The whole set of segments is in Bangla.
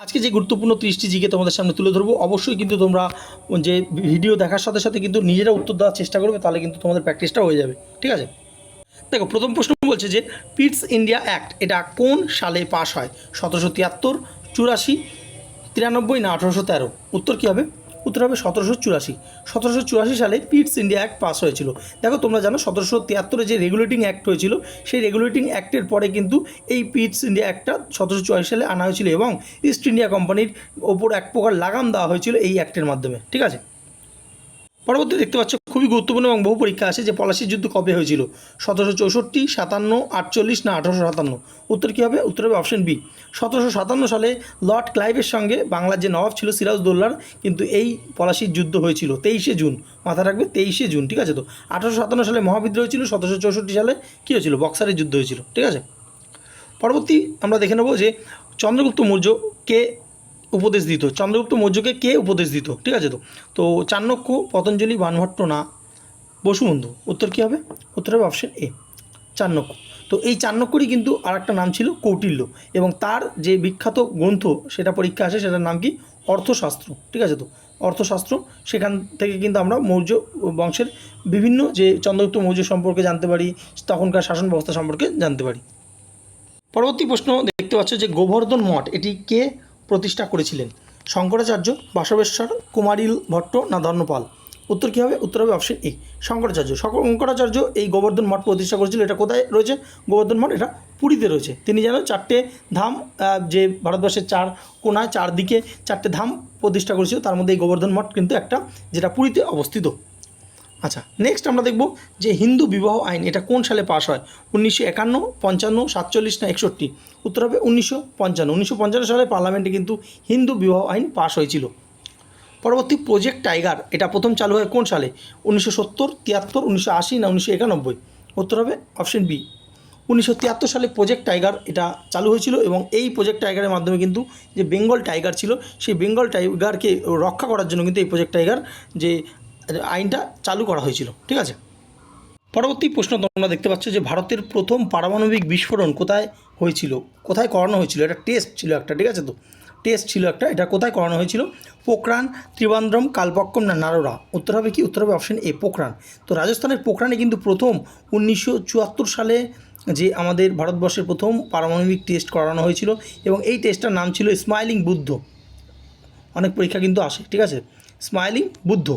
আজকে যে গুরুত্বপূর্ণ ত্রিশটি জিকে তোমাদের সামনে তুলে ধরবো, অবশ্যই কিন্তু তোমরা যে ভিডিও দেখার সাথে সাথে কিন্তু নিজেরা উত্তর দেওয়ার চেষ্টা করবে, তাহলে কিন্তু তোমাদের প্র্যাকটিসটা হয়ে যাবে, ঠিক আছে? দেখো, প্রথম প্রশ্ন বলছে যে পিটস ইন্ডিয়া অ্যাক্ট, এটা কোন সালে পাশ হয়? সতেরোশো তিয়াত্তর, চুরাশি, তিরানব্বই না আঠেরোশো তেরো? উত্তর কী হবে? উত্তর হবে সতেরোশো চুরাশি। সতেরোশো চুরাশি সালে পিটস ইন্ডিয়া অ্যাক্ট পাস হয়েছিল। দেখো, তোমরা জানো, সতেরোশো তিয়াত্তরে যে রেগুলেটিং অ্যাক্ট হয়েছিল, সেই রেগুলেটিং অ্যাক্টের পরে কিন্তু এই পিটস ইন্ডিয়া অ্যাক্টটা সতেরোশো চুরাশি সালে আনা হয়েছিল এবং ইস্ট ইন্ডিয়া কোম্পানির ওপর এক প্রকার লাগাম দেওয়া হয়েছিল এই অ্যাক্টের মাধ্যমে। ঠিক আছে? পরবর্তী দেখতে পাচ্ছ খুবই গুরুত্বপূর্ণ এবং বহু পরীক্ষা আছে যে পলাশির যুদ্ধ কবে হয়েছিল? সতেরোশো চৌষট্টি, সাতান্ন, আটচল্লিশ না আঠারোশো সাতান্ন? উত্তর কী হবে? উত্তর হবে অপশন বি সতেরোশো সাতান্ন সালে লর্ড ক্লাইভের সঙ্গে বাংলার যে নবাব ছিল সিরাজদৌল্লার কিন্তু এই পলাশির যুদ্ধ হয়েছিল তেইশে জুন। মাথা রাখবে তেইশে জুন, ঠিক আছে তো? আঠারোশো সাতান্ন সালে মহাবিদ্রোহ ছিল, সতেরোশো চৌষট্টি সালে কী হয়েছিল? বক্সারের যুদ্ধ হয়েছিল, ঠিক আছে? পরবর্তী আমরা দেখে নেব যে চন্দ্রগুপ্ত মৌর্য কে উপদেশ দিত। চন্দ্রগুপ্ত মৌর্যকে কে উপদেশ দিত? ঠিক আছে তো? তো চাণক্য, পতঞ্জলি বানভট্ট না বসুবন্ধু উত্তর কী হবে? উত্তর হবে অপশন এ চাণক্য। তো এই চাণক্যরই কিন্তু আর একটা নাম ছিল কৌটিল্য এবং তার যে বিখ্যাত গ্রন্থ, সেটা পরীক্ষা আসে, সেটার নাম কি? অর্থশাস্ত্র। ঠিক আছে তো? অর্থশাস্ত্র, সেখান থেকে কিন্তু আমরা মৌর্য বংশের বিভিন্ন যে চন্দ্রগুপ্ত মৌর্য সম্পর্কে জানতে পারি, তখনকার শাসন ব্যবস্থা সম্পর্কে জানতে পারি। পরবর্তী প্রশ্ন দেখতে পাচ্ছ যে গোবর্ধন মঠ, এটি কে প্রতিষ্ঠা করেছিলেন। শঙ্করাচার্য বাসবেশ্বর কুমারিল ভট্ট না ধর্মপাল? উত্তর কী হবে? উত্তর হবে অপশন এ শঙ্করাচার্য। শঙ্করাচার্য এই গোবর্ধন মঠ প্রতিষ্ঠা করেছিল। এটা কোথায় রয়েছে? গোবর্ধন মঠ, এটা পুরীতে রয়েছে। তিনি যেন চারটে ধাম যে ভারতবর্ষের চার কোনায় চারদিকে চারটে ধাম প্রতিষ্ঠা করেছিল, তার মধ্যে এই গোবর্ধন মঠ কিন্তু একটা, যেটা পুরীতে অবস্থিত। আচ্ছা নেক্সট আমরা দেখব যে হিন্দু বিবাহ আইন এটা কোন সালে পাশ হয়? উনিশশো একান্ন, পঞ্চান্ন, সাতচল্লিশ না একষট্টি? উত্তর হবে উনিশশো পঞ্চান্ন। উনিশশো পঞ্চান্ন সালে পার্লামেন্টে কিন্তু হিন্দু বিবাহ আইন পাশ হয়েছিল। পরবর্তী প্রজেক্ট টাইগার এটা প্রথম চালু হয় কোন সালে? উনিশশো সত্তর, তিয়াত্তর, উনিশশো আশি না উনিশশো একানব্বই? উত্তর হবে অপশন বি উনিশশো তিয়াত্তর সালে প্রজেক্ট টাইগার এটা চালু হয়েছিল এবং এই প্রজেক্ট টাইগারের মাধ্যমে কিন্তু যে বেঙ্গল টাইগার ছিল, সেই বেঙ্গল টাইগারকে রক্ষা করার জন্য কিন্তু এই প্রজেক্ট টাইগার যে আইনটা চালু করা হয়েছিল, ঠিক আছে? পরবর্তী প্রশ্ন তোমরা দেখতে পাচ্ছ যে ভারতের প্রথম পারমাণবিক বিস্ফোরণ কোথায় হয়েছিল? কোথায় করানো হয়েছিল? এটা টেস্ট ছিল একটা, ঠিক আছে তো? টেস্ট ছিল একটা, এটা কোথায় করানো হয়েছিল? পোখরান, ত্রিবান্দ্রম, কালপক্কম না নারোরা? উত্তর হবে কি? উত্তর হবে অপশন এ পোখরান। তো রাজস্থানের পোখরানে কিন্তু প্রথম উনিশশো চুয়াত্তর সালে যে আমাদের ভারতবর্ষের প্রথম পারমাণবিক টেস্ট করানো হয়েছিল এবং এই টেস্টটার নাম ছিল স্মাইলিং বুদ্ধ। অনেক পরীক্ষা কিন্তু আসে, ঠিক আছে? স্মাইলিং বুদ্ধ।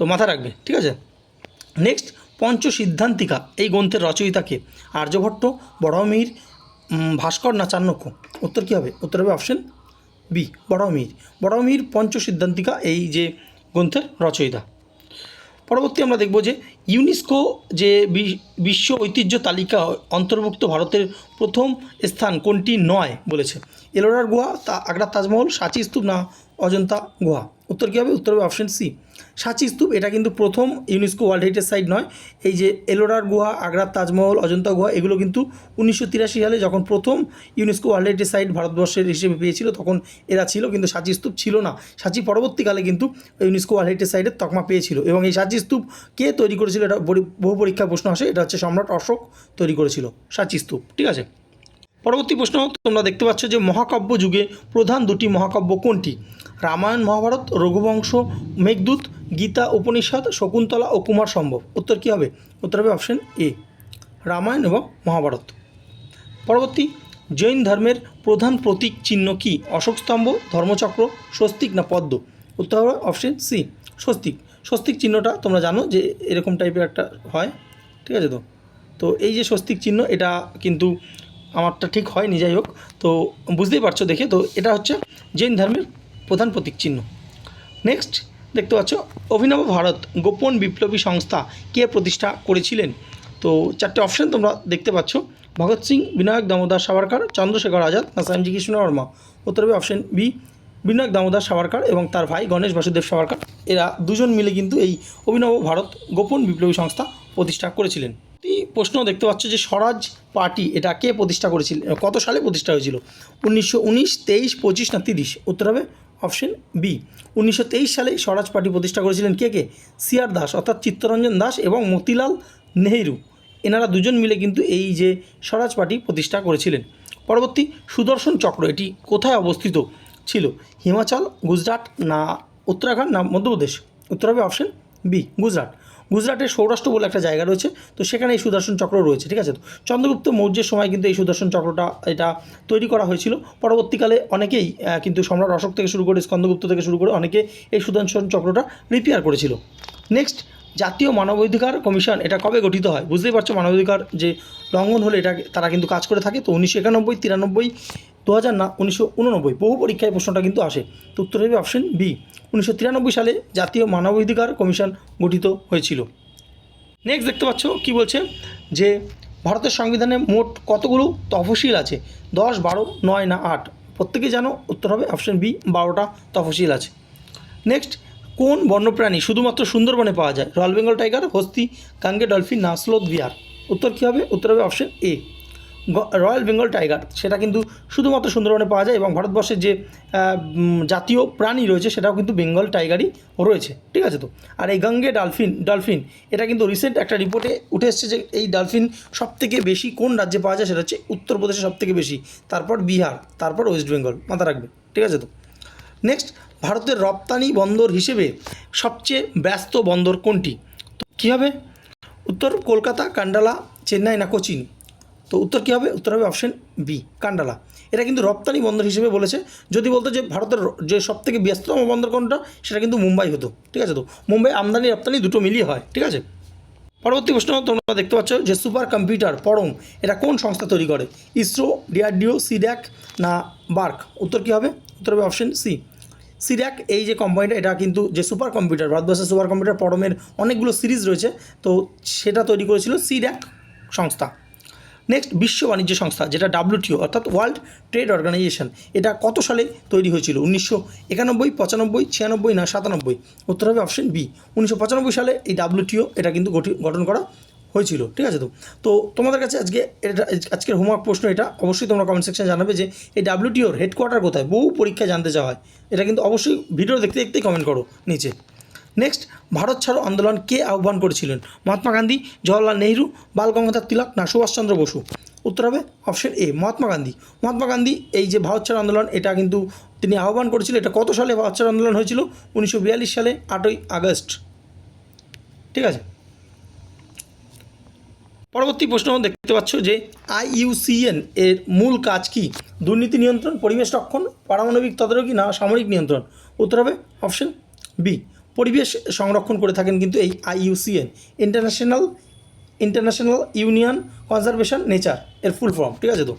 তো মাথা রাখবে, ঠিক আছে? নেক্সট পঞ্চ সিদ্ধান্তিকা এই গ্রন্থের রচয়িতাকে আর্যভট্ট বড়মির ভাস্কর না চাণক্য? উত্তর কী হবে? উত্তর হবে অপশন বি বড়মির বড়মির পঞ্চ সিদ্ধান্তিকা এই যে গ্রন্থের রচয়িতা। পরবর্তী আমরা দেখব যে ইউনেস্কো যে বিশ্ব ঐতিহ্য তালিকা অন্তর্ভুক্ত ভারতের প্রথম স্থান কোনটি নয় বলেছে। এলোরার গুহা, তা আগ্রার তাজমহল, সাঁচি স্তূপ না অজন্তা গুহা। উত্তর কী হবে? উত্তর হবে অপশন সি সাঁচি স্তূপ, এটা কিন্তু প্রথম ইউনেস্কো ওয়ার্ল্ড হেরিটেজ সাইট নয়। এই যে এলোরার গুহা আগ্রার তাজমহল, অজন্তা গুহা, এগুলো কিন্তু উনিশশো তিরাশি সালে যখন প্রথম ইউনেস্কো ওয়ার্ল্ড হেরিটেজ সাইট ভারতবর্ষের হিসেবে পেয়েছিল, তখন এরা ছিল, কিন্তু সাঁচি স্তূপ ছিল না। সাঁচি পরবর্তীকালে কিন্তু ইউনেস্কো ওয়ার্ল্ড হেরিটেজ সাইটের তকমা পেয়েছিল। এবং এই সাঁচি স্তূপ কে তৈরি করেছিল, এটা বহু পরীক্ষায় প্রশ্ন আসে, এটা হচ্ছে সম্রাট অশোক তৈরি করেছিল, সাঁচি স্তূপ, ঠিক আছে? পরবর্তী প্রশ্ন তোমরা দেখতে পাচ্ছ যে মহাকাব্য যুগে প্রধান দুটি মহাকাব্য কোনটি? রামায়ণ, মহাভারত, রঘুবংশ, মেঘদূত, গীতা, উপনিষদ, শকুন্তলা ও কুমার সম্ভব। উত্তর কী হবে? উত্তর হবে অপশন এ রামায়ণ এবং মহাভারত। পরবর্তী, জৈন ধর্মের প্রধান প্রতীক চিহ্ন কি? অশোক স্তম্ভ, ধর্মচক্র, স্বস্তিক না পদ্ম? উত্তর হবে অপশন সি স্বস্তিক। স্বস্তিক চিহ্নটা তোমরা জানো যে এরকম টাইপের একটা হয়, ঠিক আছে তো? তো এই যে স্বস্তিক চিহ্ন, এটা কিন্তু আমারটা ঠিক হয়নি, যাই হোক। তো বুঝতেই পারছ দেখে। তো এটা হচ্ছে জৈন ধর্মের প্রধান প্রতীক চিহ্ন। নেক্সট দেখতে পাচ্ছ, অভিনব ভারত গোপন বিপ্লবী সংস্থা কে প্রতিষ্ঠা করেছিলেন? তো চারটে অপশন তোমরা দেখতে পাচ্ছ। ভগৎ সিং, বিনায়ক দামোদর সাভারকার, চন্দ্রশেখর আজাদ, না শ্যামজি কৃষ্ণ বর্মা। উত্তর হবে অপশন বি বিনায়ক দামোদর সাভারকার এবং তার ভাই গণেশ বাসুদেব সাভারকার। এরা দুজন মিলে কিন্তু এই অভিনব ভারত গোপন বিপ্লবী সংস্থা প্রতিষ্ঠা করেছিলেন। প্রশ্ন দেখতে পাচ্ছ যে স্বরাজ পার্টি এটা কে প্রতিষ্ঠা করেছিল, কত সালে প্রতিষ্ঠা হয়েছিল? উনিশশো উনিশ, তেইশ, পঁচিশ, না তিরিশ? উত্তর হবে অপশন বি। উনিশশো তেইশ সালে স্বরাজ পার্টি প্রতিষ্ঠা করেছিলেন কে কে? সিআর দাস, অর্থাৎ চিত্তরঞ্জন দাস এবং মতিলাল নেহেরু। এনারা দুজন মিলে কিন্তু এই যে স্বরাজ পার্টি প্রতিষ্ঠা করেছিলেন। পরবর্তী সুদর্শন চক্র, এটি কোথায় অবস্থিত ছিল? হিমাচল, গুজরাট না উত্তরাখণ্ড না মধ্যপ্রদেশ? উত্তর হবে অপশন বি, গুজরাট। গুজরাটের সৌরাষ্ট্র বলে একটা জায়গা রয়েছে, তো সেখানে এই সুদর্শন চক্র রয়েছে, ঠিক আছে? তো চন্দ্রগুপ্ত মৌর্যের সময় কিন্তু এই সুদর্শন চক্রটা এটা তৈরি করা হয়েছিল। পরবর্তীকালে অনেকেই কিন্তু সম্রাট অশোক থেকে শুরু করে স্কন্দগুপ্ত থেকে শুরু করে অনেকে এই সুদর্শন চক্রটা রিপেয়ার করেছিল। নেক্সট জাতীয় মানবাধিকার কমিশন এটা কবে গঠিত হয়? বুঝতেই পারছ, মানবাধিকার যে লঙ্ঘন হলে এটা তারা কিন্তু কাজ করে থাকে, তো উনিশশো একানব্বই, তিরানব্বই দু হাজার না, উনিশশো উননব্বই। বহু পরীক্ষায় প্রশ্নটা কিন্তু আসে। তো উত্তর হবে অপশন বি উনিশশো তিরানব্বই সালে জাতীয় মানবাধিকার কমিশন গঠিত হয়েছিল। নেক্সট দেখতে পাচ্ছ কি বলছে? যে ভারতের সংবিধানে মোট কতগুলো তফসিল আছে? দশ, বারো, নয় না আট? প্রত্যেকে জানো? উত্তর হবে অপশন বি বারোটা তফসিল আছে। নেক্সট কোন বন্যপ্রাণী শুধুমাত্র সুন্দরবনে পাওয়া যায়? রয়্যাল বেঙ্গল টাইগার, হস্তি কাঙ্গে ডলফিন না স্লোথ বিহার উত্তর কী হবে? উত্তর হবে option A royal Bengal tiger, সেটা কিন্তু শুধুমাত্র সুন্দরবনে পাওয়া যায় এবং ভারতবর্ষের যে জাতীয় প্রাণী রয়েছে সেটাও কিন্তু বেঙ্গল টাইগারই রয়েছে, ঠিক আছে তো? আর এই গঙ্গে ডলফিন ডলফিন, এটা কিন্তু রিসেন্ট একটা রিপোর্টে উঠে এসেছে যে এই ডলফিন সবথেকে বেশি কোন রাজ্যে পাওয়া যায়, সেটা হচ্ছে উত্তরপ্রদেশে সবথেকে বেশি, তারপর বিহার, তারপর ওয়েস্ট বেঙ্গল, মাথা রাখবে, ঠিক আছে তো? নেক্সট ভারতের রপ্তানি বন্দর হিসেবে সবচেয়ে ব্যস্ত বন্দর কোনটি? তো কী হবে উত্তর কলকাতা, কান্ডালা, চেন্নাই না কোচিন? তো উত্তর কী হবে? উত্তর হবে অপশন বি কান্ডালা। এটা কিন্তু রপ্তানি বন্দর হিসেবে বলেছে, যদি বলতো যে ভারতের যে সবথেকে ব্যস্ততম বন্দর কোনটা, সেটা কিন্তু মুম্বাই হতো, ঠিক আছে তো? মুম্বাই আমদানি, রপ্তানি দুটো মিলিয়ে হয়, ঠিক আছে? পরবর্তী প্রশ্ন তোমরা দেখতে পাচ্ছ যে সুপার কম্পিউটার পরম এটা কোন সংস্থা তৈরি করে? ইসরো, ডিআরডিও সিড্যাক না বার্ক? উত্তর কী হবে? উত্তর হবে অপশন সি সিড্যাক এই যে কোম্পানিটা এটা কিন্তু যে সুপার কম্পিউটার, ভারতবর্ষের সুপার কম্পিউটার পরমের অনেকগুলো সিরিজ রয়েছে, তো সেটা তৈরি করেছিল সিড্যাক সংস্থা। নেক্সট বিশ্ব বাণিজ্য সংস্থা, যেটা ডাব্লিউটিও অর্থাৎ ওয়ার্ল্ড ট্রেড অর্গানাইজেশন এটা কত সালে তৈরি হয়েছিল? উনিশশো একানব্বই, পঁচানব্বই, ছিয়ানব্বই না সাতানব্বই? উত্তর হবে অপশন বি উনিশশো পঁচানব্বই সালে এই ডাব্লিউটিও এটা কিন্তু গঠি- গঠন করা হয়েছিল, ঠিক আছে তো? তো তোমাদের কাছে আজকে এটা আজকের হোমওয়ার্ক প্রশ্ন এটা, অবশ্যই তোমরা কমেন্ট সেকশনে জানাবে যে এই ডাব্লিউটিওর হেডকোয়ার্টার কোথায়? বহু পরীক্ষায় জানতে চাওয়া হয়। এটা কিন্তু অবশ্যই ভিডিও দেখতে দেখতেই কমেন্ট করো নিচে। নেক্সট ভারত ছাড়ো আন্দোলন কে আহ্বান করেছিলেন? মহাত্মা গান্ধী, জওয়াহরলাল নেহরু, বাল গঙ্গাধর তিলক না সুভাষচন্দ্র বসু? উত্তর হবে অপশন এ মহাত্মা গান্ধী। মহাত্মা গান্ধী, এই যে ভারত ছাড়ো আন্দোলন, এটা কিন্তু তিনি আহ্বান করেছিলেন, এটা কত সালে ভারত ছাড়ো আন্দোলন হয়েছিল? উনিশশো বিয়াল্লিশ সালে, আটই আগস্ট। ঠিক আছে? পরবর্তী প্রশ্ন দেখতে পাচ্ছ যে আইইউসিএন এর মূল কাজ কি? দুর্নীতি নিয়ন্ত্রণ, পরিবেশ রক্ষণ, পারমাণবিক তদারকি না সামরিক নিয়ন্ত্রণ? উত্তর হবে অপশন বি পরিবেশ সংরক্ষণ করে থাকেন কিন্তু এই IUCN international international union conservation nature এর ফুল ফর্ম ঠিক আছে তো?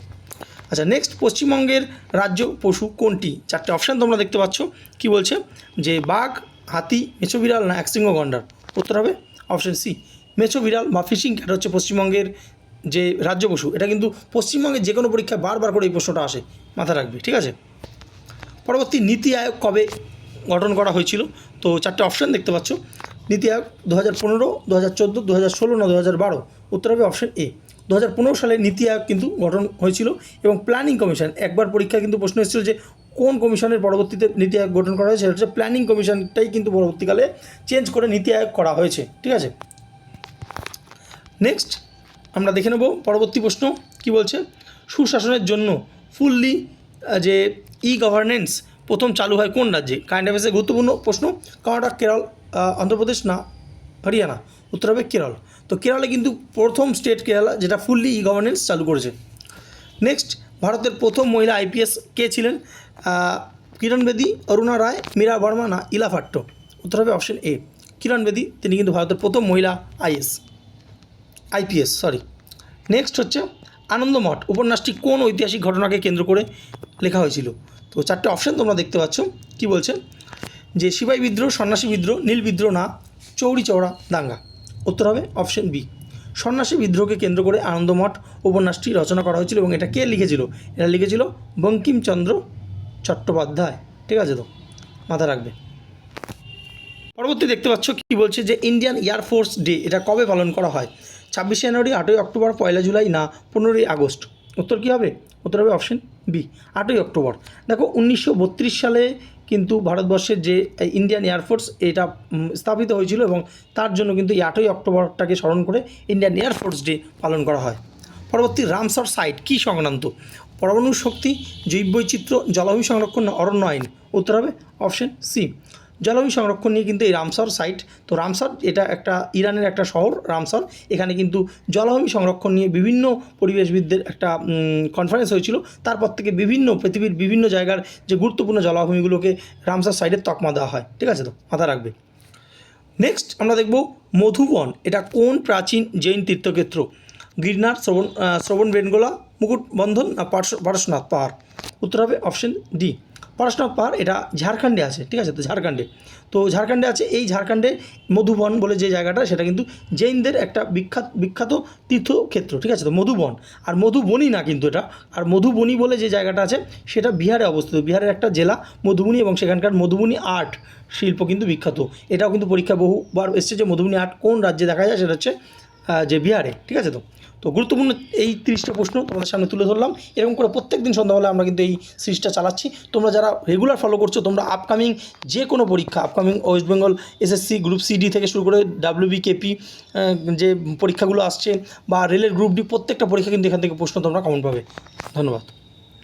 আচ্ছা নেক্সট পশ্চিমবঙ্গের রাজ্য পশু কোনটি? চারটে অপশান তোমরা দেখতে পাচ্ছ। কি বলছে? যে বাঘ, হাতি, মেছো বিড়াল না একশৃঙ্গ গন্ডার? উত্তর হবে অপশান সি মেছো বিড়াল বা ফিশিং ক্যাট হচ্ছে পশ্চিমবঙ্গের যে রাজ্য পশু। এটা কিন্তু পশ্চিমবঙ্গের যে কোনো পরীক্ষায় বারবার করে এই প্রশ্নটা আসে মাথা রাখবে, ঠিক আছে? পরবর্তী নীতি আয়োগ কবে গঠন করা হয়েছিল? তো চারটে অপশান দেখতে পাচ্ছ। নীতি আয়োগ দু হাজার পনেরো দু হাজার চোদ্দ দু হাজার ষোলো না দু হাজার বারো। উত্তর হবে অপশান এ দু হাজার পনেরো সালে নীতি আয়োগ কিন্তু গঠন হয়েছিল এবং প্ল্যানিং কমিশন একবার পরীক্ষায় কিন্তু প্রশ্ন এসেছিল যে কোন কমিশনের পরবর্তীতে নীতি আয়োগ গঠন করা হয়েছে, সেটা হচ্ছে প্ল্যানিং কমিশনটাই কিন্তু পরবর্তীকালে চেঞ্জ করে নীতি আয়োগ করা হয়েছে, ঠিক আছে? নেক্সট আমরা দেখে নেব পরবর্তী প্রশ্ন, কি বলছে? সুশাসনের জন্য ফুললি যে ই গভর্নেন্স প্রথম চালু হয় কোন রাজ্যে? কাইন্ড অ্যাফেয়ার্সে গুরুত্বপূর্ণ প্রশ্ন। কর্ণাটক কেরল অন্ধ্রপ্রদেশ না, হরিয়ানা। উত্তর হবে কেরল। তো কেরলে কিন্তু প্রথম স্টেট কেরালা, যেটা ফুললি ই গভর্নেন্স চালু করেছে। নেক্সট ভারতের প্রথম মহিলা আইপিএস কে ছিলেন? কিরণ বেদি, অরুণা রায়, মীরা বর্মা না, ইলা উত্তর হবে অপশন এ কিরণ বেদি, তিনি কিন্তু ভারতের প্রথম মহিলা আইএস আইপিএস সরি নেক্সট হচ্ছে আনন্দমঠ। উপন্যাসটি কোন ঐতিহাসিক ঘটনাকে কেন্দ্র করে লেখা হয়েছিল? তো চারটে অপশন তোমরা দেখতে পাচ্ছ। কি বলছে? যে সিপাহী বিদ্রোহ, সন্ন্যাসী বিদ্রোহ, নীল বিদ্রোহ না, চৌরি চৌড়া দাঙ্গা। উত্তর হবে অপশন বি সন্ন্যাসী বিদ্রোহকে কেন্দ্র করে আনন্দমঠ উপন্যাসটি রচনা করা হয়েছিল এবং এটা কে লিখেছিল? এটা লিখেছিল বঙ্কিমচন্দ্র চট্টোপাধ্যায়। ঠিক আছে তো? মাথা রাখবে। পরবর্তী দেখতে পাচ্ছ কি বলছে যে ইন্ডিয়ান এয়ারফোর্স ডে এটা কবে পালন করা হয়? ছাব্বিশে জানুয়ারি, আটই অক্টোবর, পয়লা জুলাই না, পনেরোই আগস্ট। উত্তর কী হবে? উত্তর হবে অপশন বি, আটই অক্টোবর। দেখো, উনিশশো বত্রিশ সালে কিন্তু ভারতবর্ষের যে ইন্ডিয়ান এয়ারফোর্স এটা স্থাপিত হয়েছিল এবং তার জন্য কিন্তু এই আটই অক্টোবরটাকে স্মরণ করে ইন্ডিয়ান এয়ারফোর্স ডে পালন করা হয়। পরবর্তী রামসর সাইট, কী সংক্রান্ত? পরমাণু শক্তি, জৈব বৈচিত্র্য, জলবায়ু সংরক্ষণ অরণ্য আইন উত্তর হবে অপশন সি। জলবায়ু সংরক্ষণ নিয়ে কিন্তু এই রামসর সাইট তো রামসর এটা একটা ইরানের একটা শহর, রামসর। এখানে কিন্তু জলবায়ু সংরক্ষণ নিয়ে বিভিন্ন পরিবেশবিদদের একটা কনফারেন্স হয়েছিল। তারপর থেকে বিভিন্ন পৃথিবীর বিভিন্ন জায়গার যে গুরুত্বপূর্ণ জলাভূমিগুলোকে রামসর সাইডের তকমা দেওয়া হয়। ঠিক আছে তো? মাথা রাখবে। নেক্সট আমরা দেখব মধুবন। এটা কোন প্রাচীন জৈন তীর্থক্ষেত্র? গিরনার, শ্রবণ শ্রবণ বেনগোলা মুকুট বন্ধন না পারশ- পারশনাথ পাহাড়? উত্তর হবে অপশন ডি পারশনাথ পার, এটা ঝাড়খণ্ডে আছে, ঠিক আছে? তো ঝাড়খণ্ডে। তো ঝাড়খণ্ডে আছে, এই ঝাড়খণ্ডে মধুবন বলে যে জায়গাটা, সেটা কিন্তু জৈনদের একটা বিখ্যাত বিখ্যাত তীর্থক্ষেত্র, ঠিক আছে? তো মধুবন, আর মধুবনই না কিন্তু এটা। আর মধুবনী বলে যে জায়গাটা আছে, সেটা বিহারে অবস্থিত। বিহারের একটা জেলা, মধুবনী, এবং সেখানকার মধুবনী আর্ট শিল্প কিন্তু বিখ্যাত। এটাও কিন্তু পরীক্ষা বহুবার এসছে যে মধুবনী আর্ট কোন রাজ্যে দেখা যায়, সেটা হচ্ছে যে বিহারে, ঠিক আছে তো? তো গুরুত্বপূর্ণ এই তিরিশটা প্রশ্ন তোমাদের সামনে তুলে ধরলাম। এরকম করে প্রত্যেক দিন সন্ধ্যাবেলা আমরা কিন্তু এই সিরিজটা চালাচ্ছি। তোমরা যারা রেগুলার ফলো করছ, তোমরা আপকামিং যে কোনো পরীক্ষা upcoming West Bengal SSC group CD থেকে শুরু করে ডাব্লিউবি কেপি যে পরীক্ষাগুলো আসছে বা রেলের গ্রুপ ডি প্রত্যেকটা পরীক্ষা কিন্তু এখান থেকে প্রশ্ন তোমরা কমন পাবে। ধন্যবাদ।